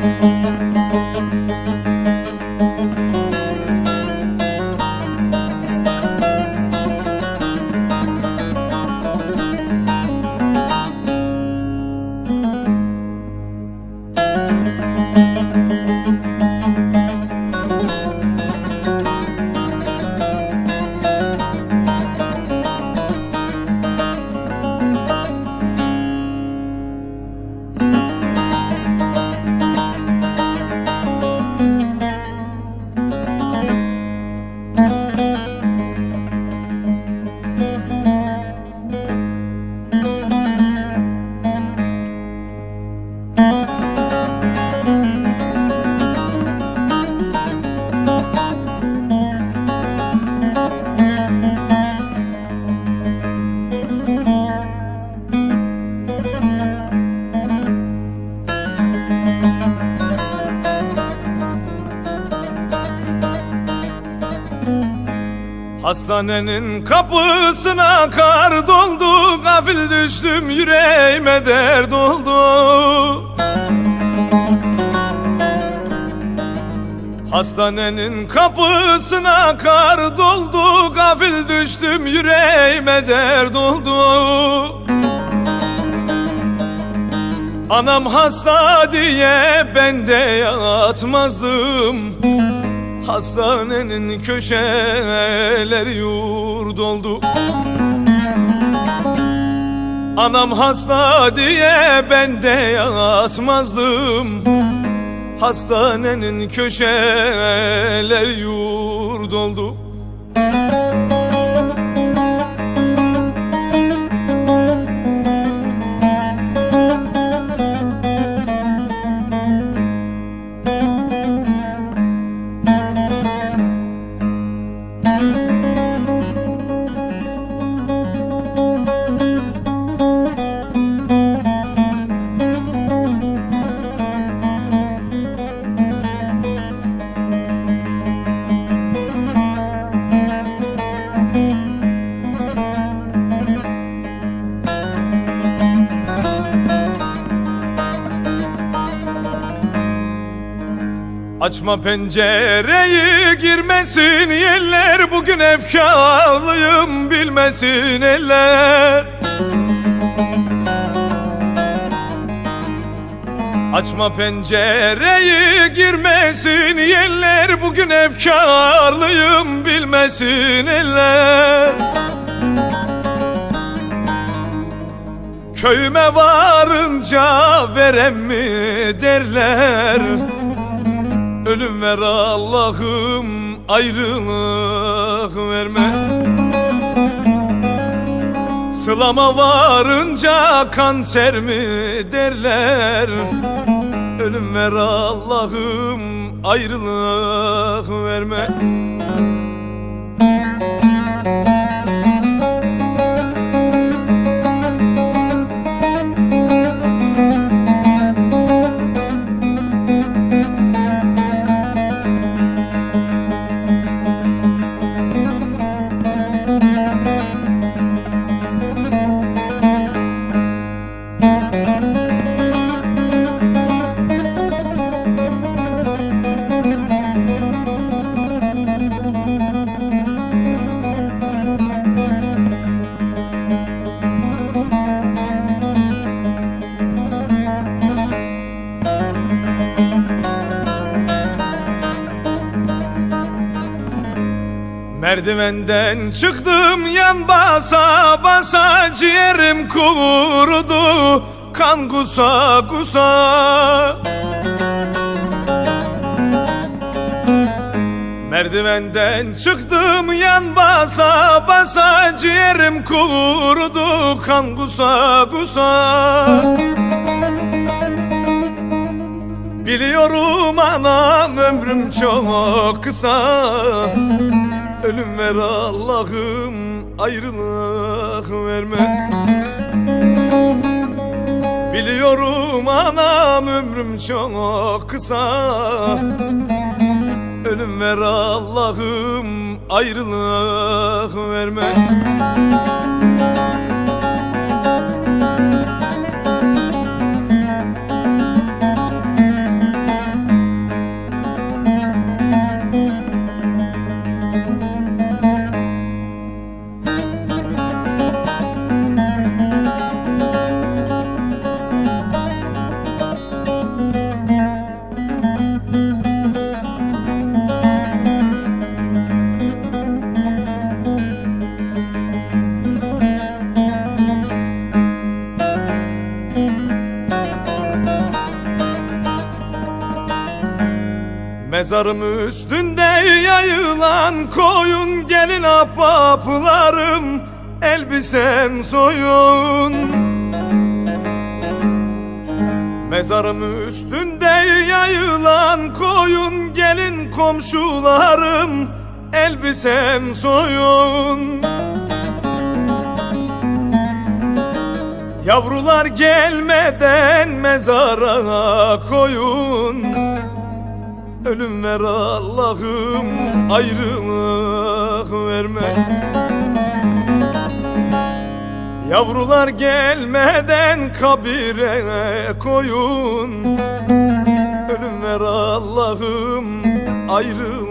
Música Hastanenin kapısına kar doldu Gafil düştüm yüreğime dert oldu. Hastanenin kapısına kar doldu Gafil düştüm yüreğime dert oldu. Anam hasta diye ben de yatmazdım Hastanenin köşeleri yurt oldu Anam hasta diye ben de yatmazdım. Hastanenin köşeleri yurt oldu Açma pencereyi girmesin yeller Bugün efkarlıyım bilmesin eller. Açma pencereyi girmesin yeller Bugün efkarlıyım bilmesin eller. Köyüme varınca verem mi derler Ölüm ver Allah'ım ayrılık verme. Sılama varınca kanser mi derler? Ölüm ver Allah'ım ayrılık verme Merdivenden çıktım yan basa basa ciğerim kurudu. Kan kusa kusa. Merdivenden çıktım yan basa basa ciğerim kurudu. Kan kusa kusa. Biliyorum anam ömrüm çok kısa Ölüm ver Allah'ım ayrılık verme. Biliyorum anam ömrüm çok kısa. Ölüm ver Allah'ım ayrılık verme Mezarım üstünde yayılan koyun gelin apaplarım elbisem soyun. Mezarım üstünde yayılan koyun gelin komşularım elbisem soyun. Yavrular gelmeden mezara koyun Ölüm ver Allah'ım ayrılık verme. Yavrular gelmeden kabire koyun. Ölüm ver Allah'ım ayrılık